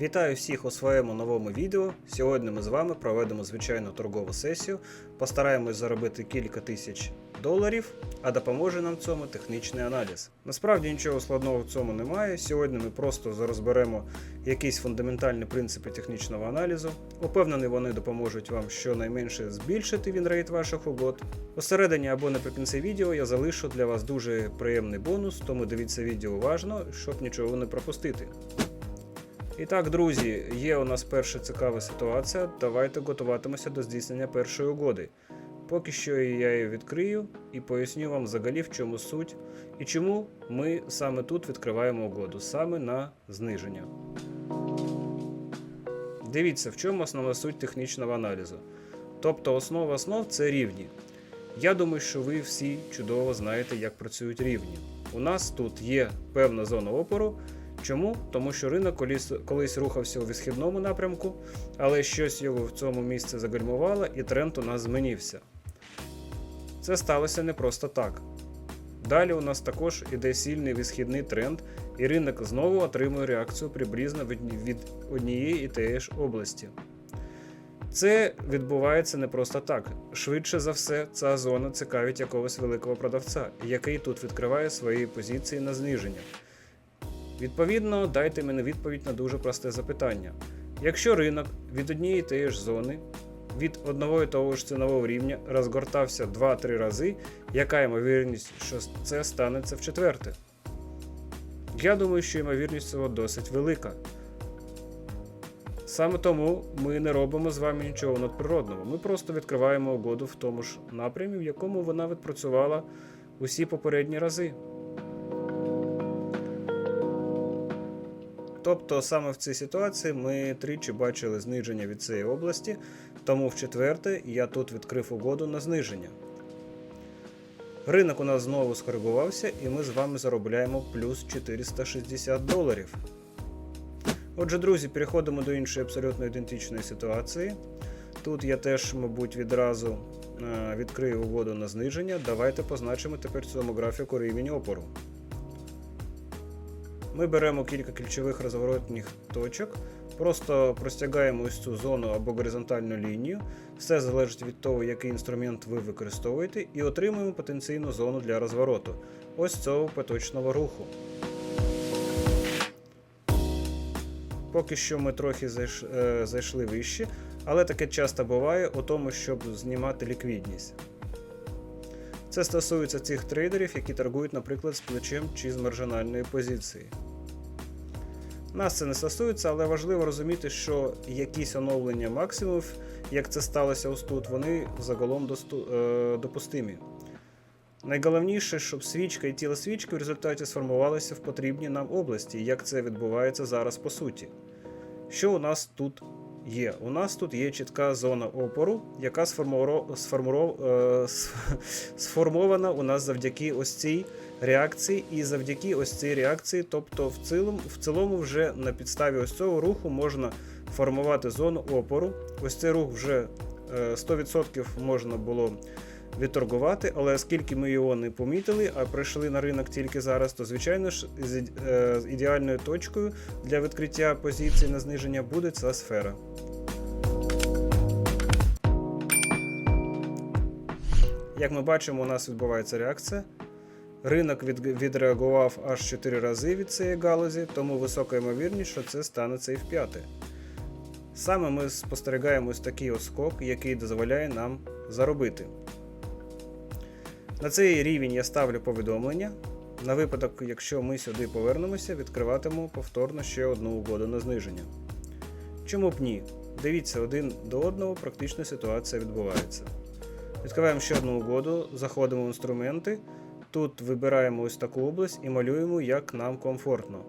Вітаю всіх у своєму новому відео. Сьогодні ми з вами проведемо звичайну торгову сесію, постараємось заробити кілька тисяч доларів, а допоможе нам в цьому технічний аналіз. Насправді нічого складного в цьому немає. Сьогодні ми просто розберемо якісь фундаментальні принципи технічного аналізу. Упевнений, вони допоможуть вам щонайменше збільшити вінрейт ваших угод. Посередині або наприкінці відео я залишу для вас дуже приємний бонус, тому дивіться відео уважно, щоб нічого не пропустити. І так, друзі, є у нас перша цікава ситуація. Давайте готуватимося до здійснення першої угоди. Поки що я її відкрию і поясню вам взагалі в чому суть і чому ми саме тут відкриваємо угоду, саме на зниження. Dивіться, в чому основна суть технічного аналізу. Тобто основа основ це рівні. Я думаю, що ви всі чудово знаєте, як працюють рівні. У нас тут є певна зона опору. Чому? Тому що ринок колись, колись рухався у висхідному напрямку, але щось його в цьому місці загальмувало і тренд у нас змінився. Це сталося не просто так. Далі у нас також іде сильний висхідний тренд, і ринок знову отримує реакцію приблизно від, однієї і тієї ж області. Це відбувається не просто так. Швидше за все, ця зона цікавить якогось великого продавця, який тут відкриває свої позиції на зниження. Відповідно, дайте мені відповідь на дуже просте запитання. Якщо ринок від однієї тієї ж зони, від одного і того ж цінового рівня розгортався 2-3 рази, яка ймовірність, що це станеться в четверте? Я думаю, що ймовірність цього досить велика. Саме тому ми не робимо з вами нічого надприродного. Ми просто відкриваємо угоду в тому ж напрямі, в якому вона відпрацювала усі попередні рази. Тобто саме в цій ситуації ми тричі бачили зниження від цієї області, тому в четверте я тут відкрив угоду на зниження. Ринок у нас знову скоригувався, і ми з вами заробляємо плюс 460 доларів. Отже, друзі, переходимо до іншої абсолютно ідентичної ситуації. Тут я теж, мабуть, відразу е, відкрию угоду на зниження. Давайте позначимо тепер цьому графіку рівень опору. Ми беремо кілька ключових розворотних точок, просто простягаємо ось цю зону або горизонтальну лінію. Все залежить від того, який інструмент ви використовуєте, і отримуємо потенційну зону для розвороту ось цього поточного руху. Поки що ми трохи е, зайшли вище, але таке часто буває у тому, щоб знімати ліквідність. Це стосується цих трейдерів, які торгують, наприклад, з плечем чи з маржинальної позиції. Нас це не стосується, але важливо розуміти, що якісь оновлення максимумів, як це сталося ось тут, вони загалом досту... е, допустимі. Найголовніше, щоб свічка і тіло свічки в результаті сформувалися в потрібній нам області, як це відбувається зараз по суті. Що у нас тут є? У нас тут є чітка зона опору, яка е... сформована у нас завдяки ось цій реакції, і завдяки ось цій реакції, тобто в цілому, в цілому вже на підставі ось цього руху можна формувати зону опору. Ось цей рух вже е... 100% можна було відторгувати, але оскільки ми його не помітили, а прийшли на ринок тільки зараз, то звичайно ж з е, ідеальною точкою для відкриття позицій на зниження буде ця сфера. Як ми бачимо, у нас відбувається реакція. Ринок від, відреагував аж 4 рази від цієї галузі, тому висока ймовірність, що це станеться і в п'яте. Саме ми спостерігаємо ось такий оскок, який дозволяє нам заробити. На цей рівень я ставлю повідомлення. На випадок, якщо ми сюди повернемося, відкриватиму повторно ще одну угоду на зниження. Чому б ні? Дивіться, один до одного практично ситуація відбувається. Відкриваємо ще одну угоду, заходимо в інструменти. Тут вибираємо ось таку область і малюємо, як нам комфортно.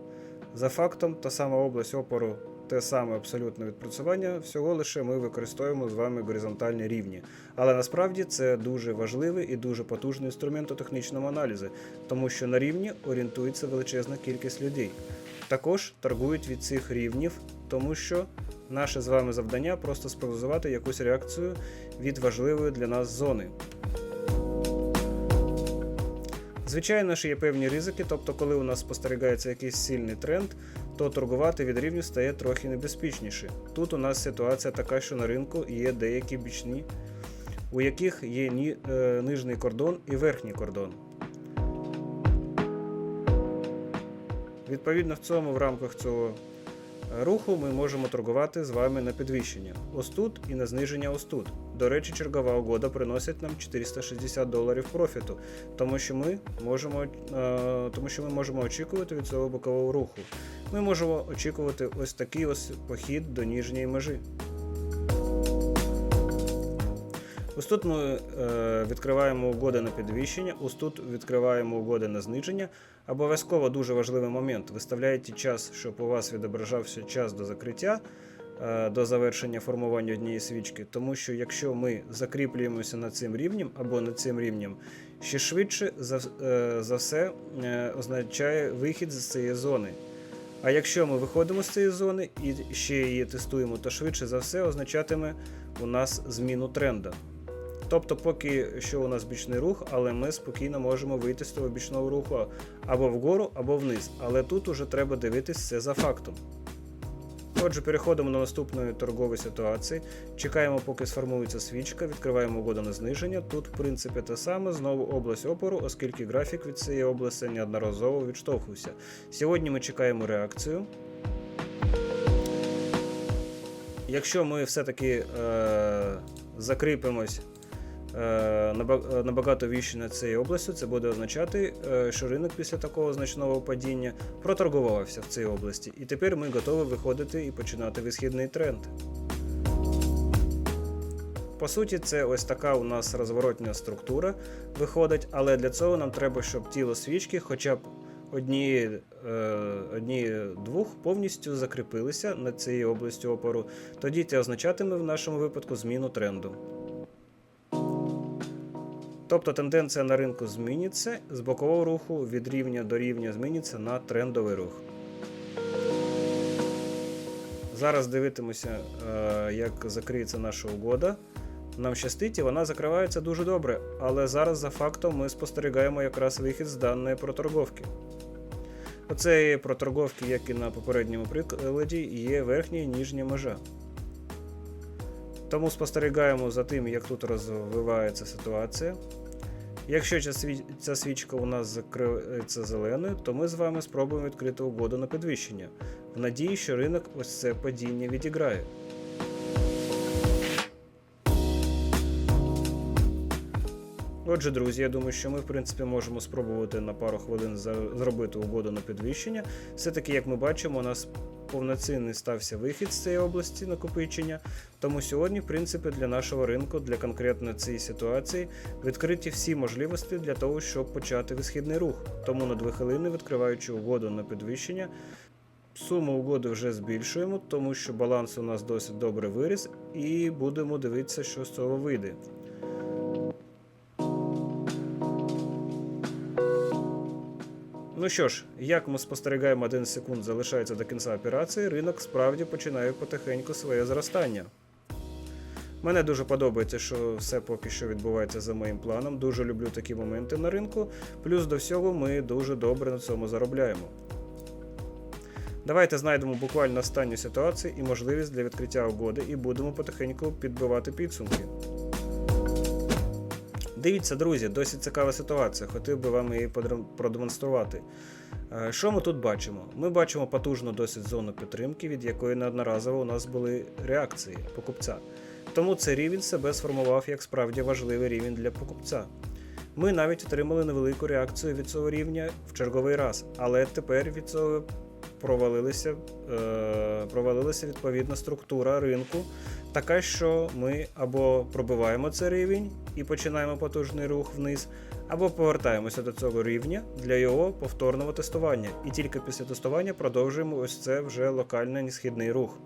За фактом, та сама область опору, те саме абсолютне відпрацювання, всього лише ми використовуємо з вами горизонтальні рівні. Але насправді це дуже важливий і дуже потужний інструмент у технічному аналізі, тому що на рівні орієнтується величезна кількість людей. Також торгують від цих рівнів, тому що наше з вами завдання просто спрогнозувати якусь реакцію від важливої для нас зони. Звичайно ж, є певні ризики, тобто, коли у нас спостерігається якийсь сильний тренд, то торгувати від рівню стає трохи небезпечніше. Тут у нас ситуація така, що на ринку є деякі бічні, у яких є ні, е, нижній кордон і верхній кордон. Відповідно, в цьому в рамках цього е, руху ми можемо торгувати з вами на підвищення ось тут і на зниження ось тут. До речі, чергова угода приносить нам 460 доларів профіту, тому що ми можемо, е, тому що ми можемо очікувати від цього бокового руху. Ми можемо очікувати ось такий ось похід до ніжньої межі. Ось тут ми е, відкриваємо угоди на підвищення, ось тут відкриваємо угоди на зниження. Обов'язково дуже важливий момент. Виставляєте час, щоб у вас відображався час до закриття, е, до завершення формування однієї свічки. Тому що якщо ми закріплюємося над цим рівнем або над цим рівнем, ще швидше за, е, за все означає вихід з цієї зони. А якщо ми виходимо з цієї зони і ще її тестуємо, то швидше за все означатиме у нас зміну тренду. Тобто, поки що у нас бічний рух, але ми спокійно можемо вийти з того бічного руху або вгору, або вниз. Але тут уже треба дивитись це за фактом. Отже, переходимо до наступної торгової ситуації. Чекаємо, поки сформується свічка, відкриваємо угоду на зниження. Тут, в принципі, те саме, знову область опору, оскільки графік від цієї області неодноразово відштовхувався. Сьогодні ми чекаємо реакцію. Якщо ми все-таки е, закріпимось набагато вище над цією областю, це буде означати, е, що ринок після такого значного падіння проторгувався в цій області. І тепер ми готові виходити і починати висхідний тренд. По суті, це ось така у нас розворотня структура виходить, але для цього нам треба, щоб тіло свічки хоча б одні, е, одні двох повністю закріпилися над цією областю опору. Тоді це означатиме в нашому випадку зміну тренду. Тобто тенденція на ринку зміниться з бокового руху від рівня до рівня зміниться на трендовий рух. Зараз дивитимося, е, як закриється наша угода. Нам щастить і вона закривається дуже добре, але зараз за фактом ми спостерігаємо якраз вихід з даної проторговки. Цієї проторговки, як і на попередньому прикладі, є верхня і нижня межа. Тому спостерігаємо за тим, як тут розвивається ситуація. Якщо ця свічка у нас закриється зеленою, то ми з вами спробуємо відкрити угоду на підвищення, в надії, що ринок ось це падіння відіграє. Отже, друзі, я думаю, що ми в принципі можемо спробувати на пару хвилин зробити угоду на підвищення. Все-таки, як ми бачимо, у нас повноцінний стався вихід з цієї області накопичення. Тому сьогодні, в принципі, для нашого ринку, для конкретно цієї ситуації, відкриті всі можливості для того, щоб почати висхідний рух. Тому на 2 хвилини, відкриваючи угоду на підвищення, Суму угоди вже збільшуємо, тому що баланс у нас досить добре виріс, і будемо дивитися, що з цього вийде. Ну що ж, як ми спостерігаємо 11 секунд залишається до кінця операції, ринок справді починає потихеньку своє зростання. Мене дуже подобається, що все поки що відбувається за моїм планом. Дуже люблю такі моменти на ринку. Плюс до всього ми дуже добре на цьому заробляємо. Давайте знайдемо буквально останню ситуацію і можливість для відкриття угоди і будемо потихеньку підбивати підсумки. Дивіться, друзі, досить цікава ситуація. Хотів би вам її продемонструвати. Е, Що ми тут бачимо? Ми бачимо потужну досить зону підтримки, від якої неодноразово у нас були реакції покупця. Тому цей рівень себе сформував як справді важливий рівень для покупця. Ми навіть отримали невелику реакцію від цього рівня в черговий раз, але тепер від цього провалилися, е, провалилася відповідна структура ринку, така, що ми або пробиваємо цей рівень і починаємо потужний рух вниз, або повертаємося до цього рівня для його повторного тестування. І тільки після тестування продовжуємо ось це вже локальний несхідний рух.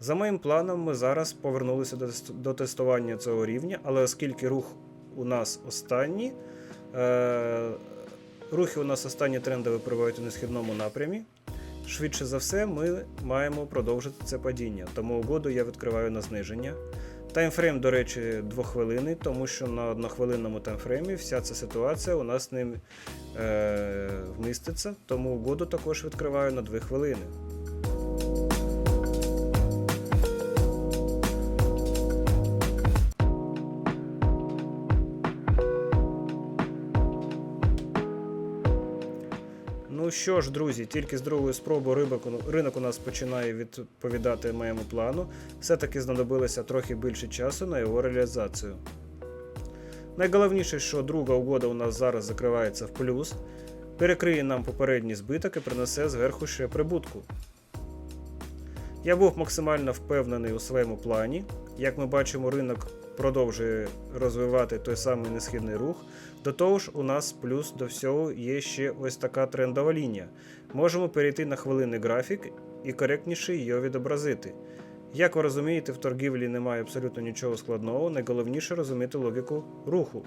За моїм планом, ми зараз повернулися до, тестування цього рівня, але оскільки рух у нас останній, е, рухи у нас останні трендові перебувають у несхідному напрямі. Швидше за все, ми маємо продовжити це падіння. Тому угоду я відкриваю на зниження. Таймфрейм, до речі, двохвилинний, тому що на однохвилинному таймфреймі вся ця ситуація у нас не е, вміститься, тому угоду також відкриваю на 2 хвилини. Що ж, друзі, тільки з другої спроби рибок, ринок у нас починає відповідати моєму плану. Все-таки знадобилося трохи більше часу на його реалізацію. Найголовніше, що друга угода у нас зараз закривається в плюс, перекриє нам попередній збиток і принесе зверху ще прибутку. Я був максимально впевнений у своєму плані. Як ми бачимо, ринок продовжує розвивати той самий несхідний рух. До того ж, у нас плюс до всього є ще ось така трендова лінія. Можемо перейти на хвилинний графік і коректніше її відобразити. Як ви розумієте, в торгівлі немає абсолютно нічого складного, найголовніше розуміти логіку руху.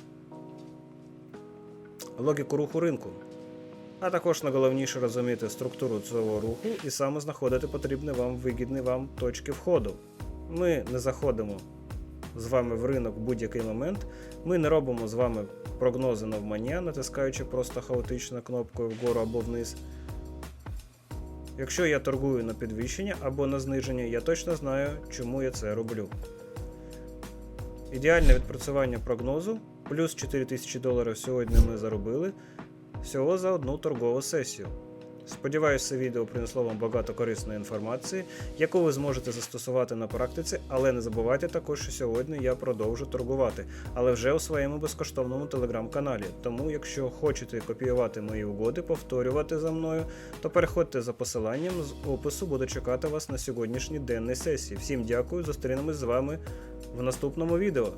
Логіку руху ринку. А також найголовніше розуміти структуру цього руху і саме знаходити потрібні вам вигідні вам точки входу. Ми не заходимо з вами в ринок в будь-який момент. Ми не робимо з вами прогнози навмання, натискаючи просто хаотично кнопкою вгору або вниз. Якщо я торгую на підвищення або на зниження, я точно знаю, чому я це роблю. Ідеальне відпрацювання прогнозу плюс 4000 доларів сьогодні ми заробили всього за одну торгову сесію. Сподіваюся, відео принесло вам багато корисної інформації, яку ви зможете застосувати на практиці, але не забувайте також, що сьогодні я продовжу торгувати, але вже у своєму безкоштовному телеграм-каналі. Тому, якщо хочете копіювати мої угоди, повторювати за мною, то переходьте за посиланням з опису, буду чекати вас на сьогоднішній денній сесії. Всім дякую, зустрінемось з вами в наступному відео.